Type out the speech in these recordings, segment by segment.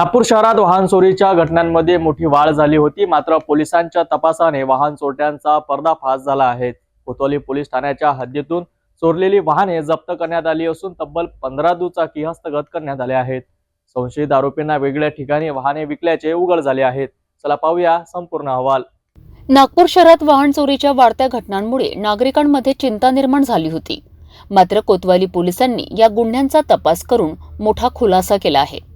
नागपूर शहरात वाहन चोरीच्या घटनांमध्ये मोठी वाढ झाली होती. मात्र पोलिसांच्या तपासाने वाहन चोरट्यांचा पर्दाफाश झाला आहे. कोतवाली पोलीस ठाण्याच्या हद्दीतून चोरलेली वाहने जप्त करण्यात आली असून तब्बल पंधरा दुचाकी हस्तगत करण्यात आले आहेत. संशयित आरोपींना वेगळ्या ठिकाणी वाहने विकल्याचे उघड झाले आहेत चला पाहूया संपूर्ण अहवाल. नागपूर शहरात वाहन चोरीच्या वाढत्या घटनांमुळे नागरिकांमध्ये चिंता निर्माण झाली होती. मात्र कोतवाली पोलिसांनी या गुन्ह्यांचा तपास करून मोठा खुलासा केला आहे.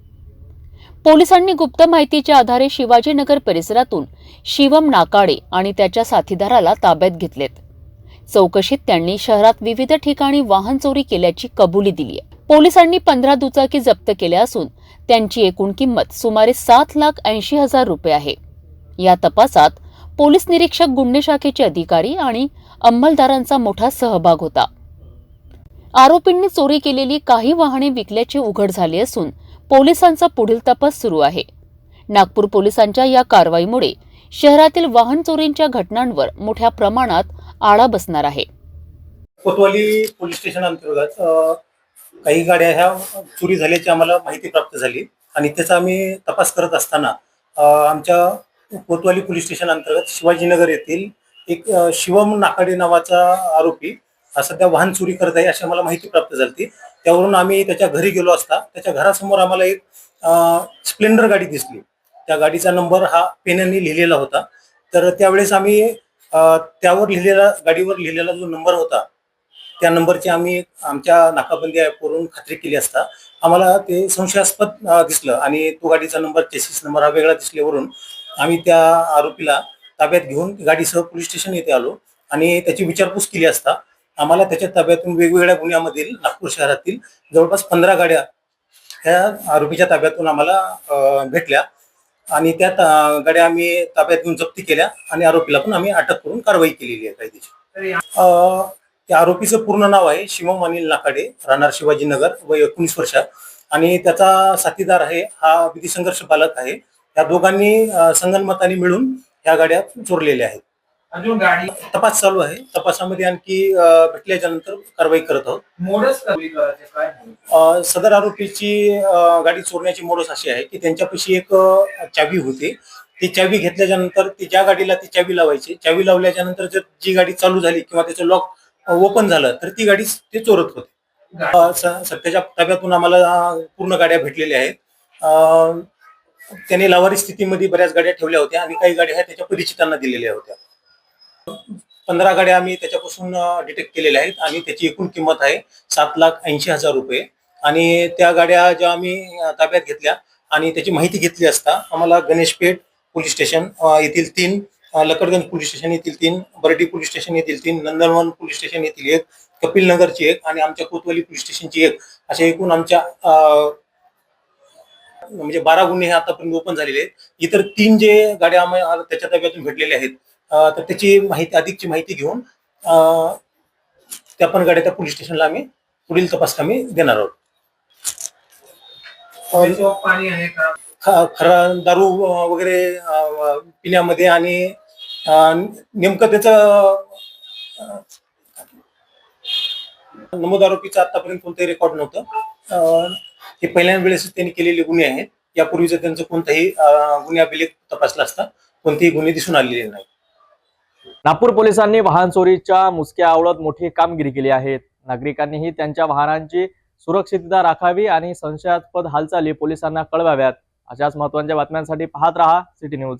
पोलिसांनी गुप्त माहितीच्या आधारे शिवाजीनगर परिसरातून शिवम नाकाडे आणि त्याच्या साथीदाराला ताब्यात घेतलेत. चौकशीत त्यांनी शहरात विविध ठिकाणी वाहन चोरी केल्याची कबुली दिली आहे पोलिसांनी पंधरा दुचाकी जप्त केल्या असून त्यांची एकूण किंमत सुमारे सात लाख ऐंशी हजार रुपये आहे. या तपासात पोलीस निरीक्षक गुन्हे शाखेचे अधिकारी आणि अंमलदारांचा मोठा सहभाग होता. आरोपींनी चोरी केलेली काही वाहने विकल्याचे उघड झाले असून पोलिसांचा पुढील तपास सुरू आहे. नागपूर पोलिसांच्या या कारवाईमुळे शहरातील वाहन चोरींच्या घटनांवर मोठ्या प्रमाणात आळा बसणार आहे. कोतवाली पोलीस स्टेशन अंतर्गत काही गाड्या ह्या चोरी झाल्याची आम्हाला माहिती प्राप्त झाली आणि त्याचा आम्ही तपास करत असताना आमच्या कोतवाली पोलीस स्टेशन अंतर्गत शिवाजीनगर येथील एक शिवम नाकाडे नावाचा आरोपी सध्या वाहन चोरी करत आहे अशी आम्हाला माहिती प्राप्त झाली त्यावरून आम्ही त्याच्या घरी गेलो असता त्याच्या घरासमोर आम्हाला एक स्प्लेंडर गाडी दिसली. त्या गाडीचा नंबर हा पेनाने लिहिलेला होता. तर त्यावेळेस आम्ही त्यावर लिहिलेला गाडीवर लिहिलेला जो नंबर होता त्या नंबरची आम्ही आमच्या नाकाबंदी ॲपवरून खात्री केली असता. आम्हाला ते संशयास्पद दिसलं आणि तो गाडीचा नंबर चेसिस नंबर हा वेगळा दिसल्यावरून आम्ही त्या आरोपीला ताब्यात घेऊन गाडीसह पोलीस स्टेशन येथे आलो आणि त्याची विचारपूस केली असता. आम्हाला त्याच्या ताब्यातून वेगवेगळ्या गुन्ह्यामधील नागपूर शहरातील जवळपास पंधरा गाड्या ह्या आरोपीच्या ताब्यातून आम्हाला भेटल्या. आणि त्या गाड्या आम्ही ताब्यात घेऊन जप्ती केल्या आणि आरोपीला पण आम्ही अटक करून कारवाई केलेली आहे कायदेशीर. अ, त्या आरोपीचं पूर्ण नाव आहे शिवम अनिल नाकाडे राहणार शिवाजीनगर वय एकोणीस वर्ष. आणि त्याचा साथीदार आहे हा विधी संघर्ष बालक आहे. या दोघांनी संगनमताने मिळून ह्या गाड्या चोरलेल्या आहेत. अजून गाडी तपास चालू आहे. तपासामध्ये आणखी भेटल्याच्या नंतर कारवाई करत आहोत. सदर आरोपीची गाडी चोरण्याची मोडस अशी आहे की त्यांच्यापाशी एक चावी होती. ती चावी घेतल्याच्या नंतर ती ज्या गाडीला ती चावी लावायची चावी लावल्याच्या नंतर जर जी गाडी चालू झाली किंवा त्याचं लॉक ओपन झालं तर ती गाडी ते चोरत होते. सध्याच्या ताब्यातून आम्हाला पूर्ण गाड्या भेटलेल्या आहेत. त्याने लावारी स्थितीमध्ये बऱ्याच गाड्या ठेवल्या होत्या आणि काही गाड्या ह्या त्याच्या परिचितांना दिलेल्या होत्या. पंधरा गाड्या आम्ही त्याच्यापासून डिटेक्ट केलेल्या आहेत आणि त्याची एकूण किंमत आहे सात लाख ऐंशी हजार रुपये. आणि त्या गाड्या ज्या आम्ही ताब्यात घेतल्या आणि त्याची माहिती घेतली असता आम्हाला गणेशपेठ पोलीस स्टेशन येथील तीन लकडगंज पोलीस स्टेशन येथील तीन बर्डी पोलीस स्टेशन येथील तीन नंदनवन पोलीस स्टेशन येथील एक कपिल नगरची एक आणि आमच्या कोतवाली पोलीस स्टेशनची एक. अशा एकूण आमच्या म्हणजे बारा गुन्हे हे आतापर्यंत ओपन झालेले आहेत. इतर तीन जे गाड्या आम्हाला त्याच्या ताब्यातून भेटलेल्या आहेत तर त्याची माहिती अधिकची माहिती घेऊन त्या पण गाड्या त्या पोलीस स्टेशनला आम्ही पुढील तपास आम्ही देणार आहोत. पाणी आहे का? खरा दारू वगैरे पिण्यामध्ये आणि नेमकं त्याचं नमूद आरोपीचं आतापर्यंत कोणतंही रेकॉर्ड नव्हतं. हे पहिल्या वेळेस त्यांनी केलेले गुन्हे आहेत. यापूर्वीचं त्यांचं कोणताही गुन्हे अभिलेख तपासला असता कोणतेही गुन्हे दिसून आलेले नाही नागपूर पोलिसांनी वाहन चोरीच्या मुसक्या आवळत मोठी कामगिरी केली आहे. नागरिकांनीही त्यांच्या वाहनांची सुरक्षितता राखावी आणि संशयास्पद हालचाली पोलिसांना कळवाव्यात. अशाच महत्त्वाच्या बातम्यांसाठी पाहत रहा सिटी न्यूज.